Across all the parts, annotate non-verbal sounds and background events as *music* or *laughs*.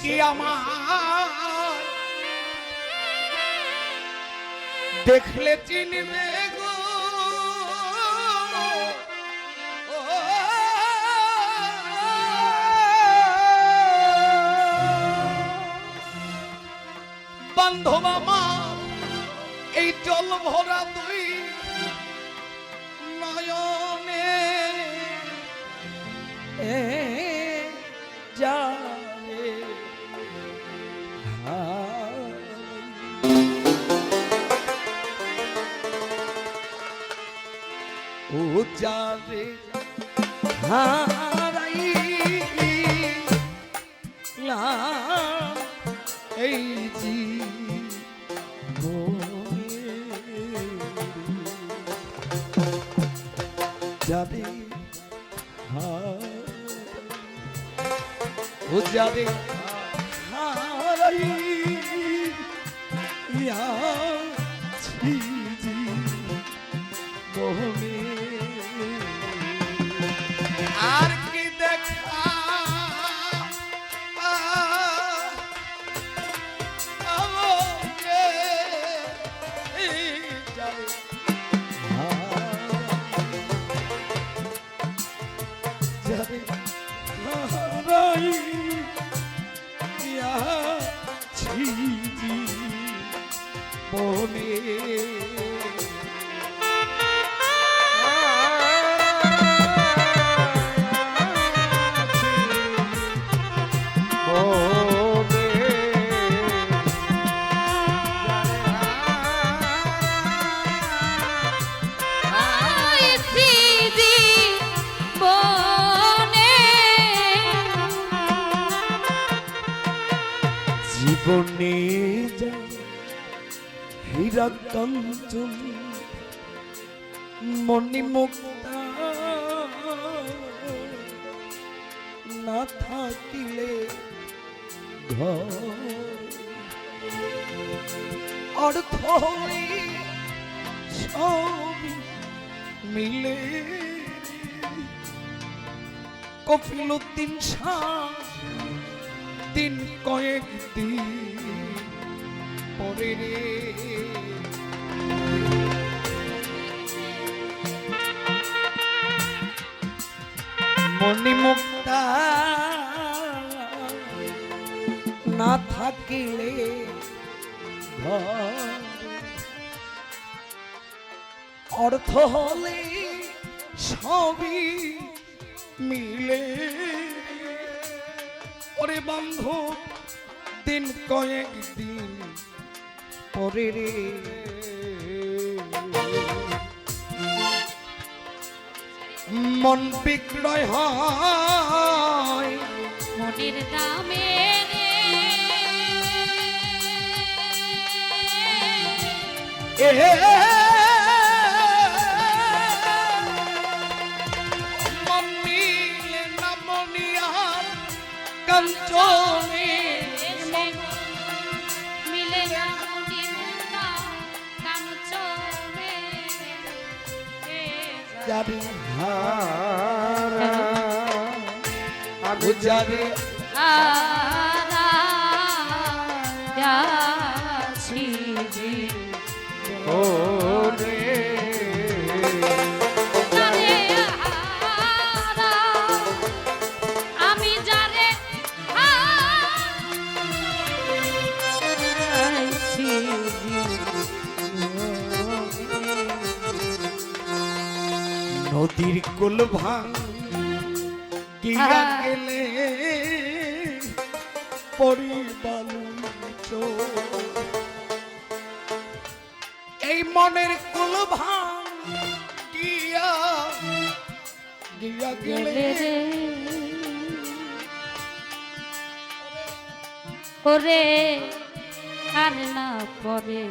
কি আমার। দেখলে চিনবে গো। বান্ধব আমার এই জল ভরা যারে হারাই এই জি যাবে ও যাবে হারাই ইয়াছি জীবনে হীরা কাঞ্চন মণিমুক্তা না থাকিলে অর্থ মিলে কফিলুদ্দিন শাহ দিন কয়েক দিন পরে রে। মণিমুক্তা না থাকিলে অর্থ হলে সবই মিলে। ওরে বন্ধু দিন কয়েক দিন পরে রে। মন বিক্রয় হয়। মনের দামে রে। এ এসে মিলে না যাবে হারা আমি যাবে হারা যাচ্ছি ওরে হ্যাঁ। গেলে পরিবালু এই মনের কুল ভাঙ গিয়া গেলে ওরে আর না পরে।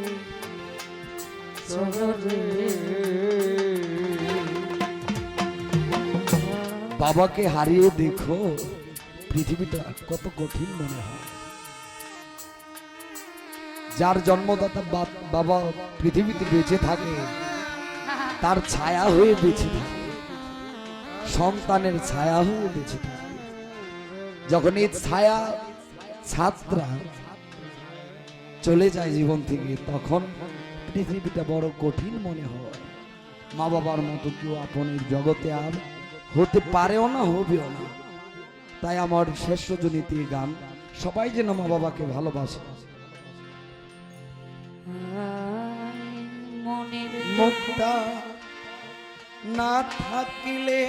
বাবাকে হারিয়ে দেখো। পৃথিবীটা কত কঠিন মনে হয়। যার জন্মদাতা বাবা পৃথিবীতে বেঁচে থাকে, তার ছায়া হয়ে বেঁচে থাকে, সন্তানের ছায়া হয়ে বেঁচে থাকে। যখন এই ছায়া, ছাত্রা চলে যায় জীবন থেকে, তখন পৃথিবীটা বড় কঠিন মনে হয়। মা বাবার মতো কেউ আপনের জগতে আর হতে পারেও না, হবেও না। তাই আমার শেষ রজনীতি গান, সবাই যেন মা বাবাকে ভালোবাসে। না থাকিলে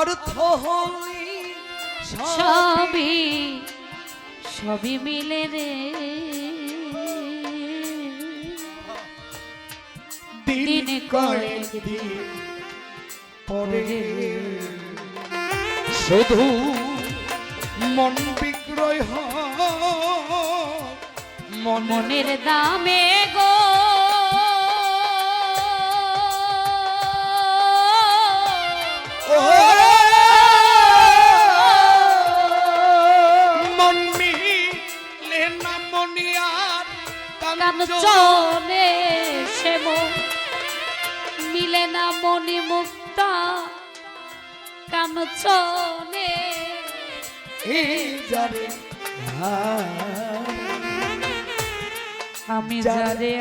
অর্থ হলি সবই সবই মিলে রে। দিন কয়েক দিন পরে শুধু মন বিক্রয় মন মনের দামে গো। মন মিলে না মনিয়ার কাঞ্চনে সে মন মিলে না মনি মুক্তা কামচনে আমি যারে- যারে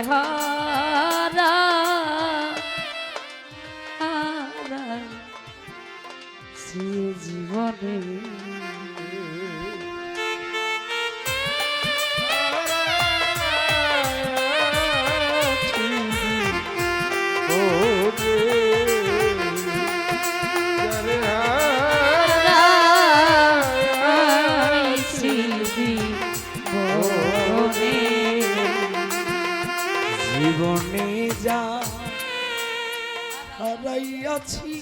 হারাইয়াছি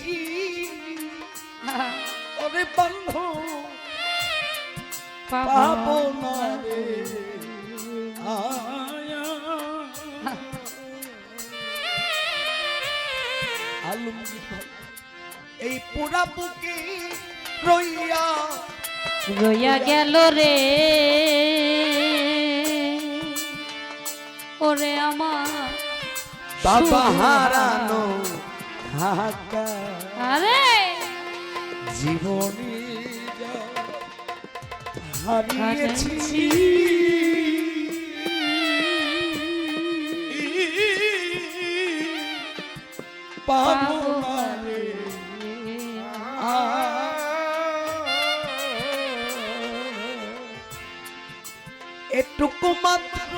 *laughs* ওরে বন্ধু পাবো না রে আলমগীর ভাই, এই পোড়া বুকে রইয়া রইয়া গেল রে। ওরে আমার বাবা হারানো হাহাকা আরে। জীবনে হারিয়েছি। পাবো। এটুকু মাত্র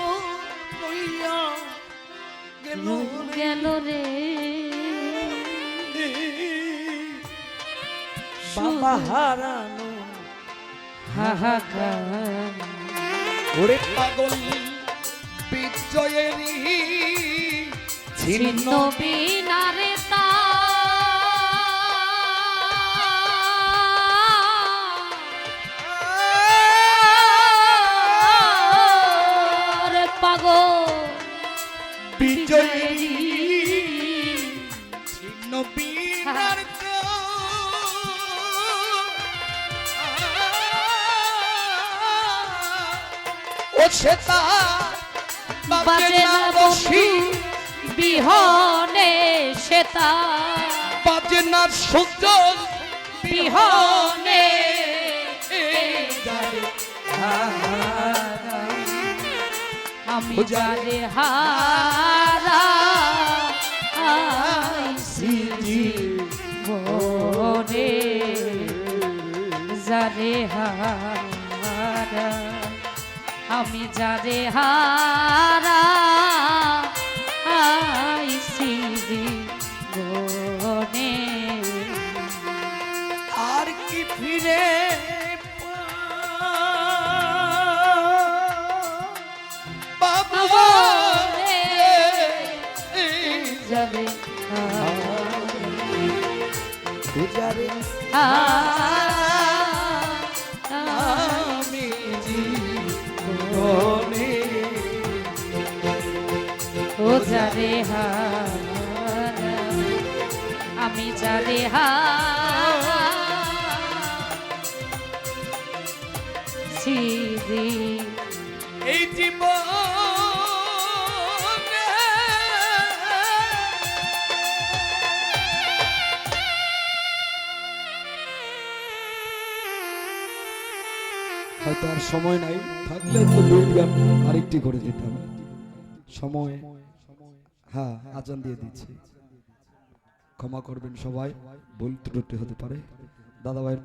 গেল রে। বাবা হারানো। হাহাকার ওরে পাগল বিজয়ের ছিন্ন ছিন্ন বিনারে সেতা বাজে না বিহনে সেতা বাজে না সুযোগ বিহনে আমি যারে হারা জীবনে যারে হারা আমি যারে হারা আইছি জীবনে আর কি ফিরে যাবে পূজারে ও হা আমি যারে সিদি এই জীবন হয়তো আর সময় নাই থাকলে তো দুই গান আরেকটি করে দিতাম সময় হ্যাঁ আজান দিয়ে দিচ্ছি। ক্ষমা করবেন সবাই ভুল ত্রুটি হতে পারে। দাদা ভাইয়ের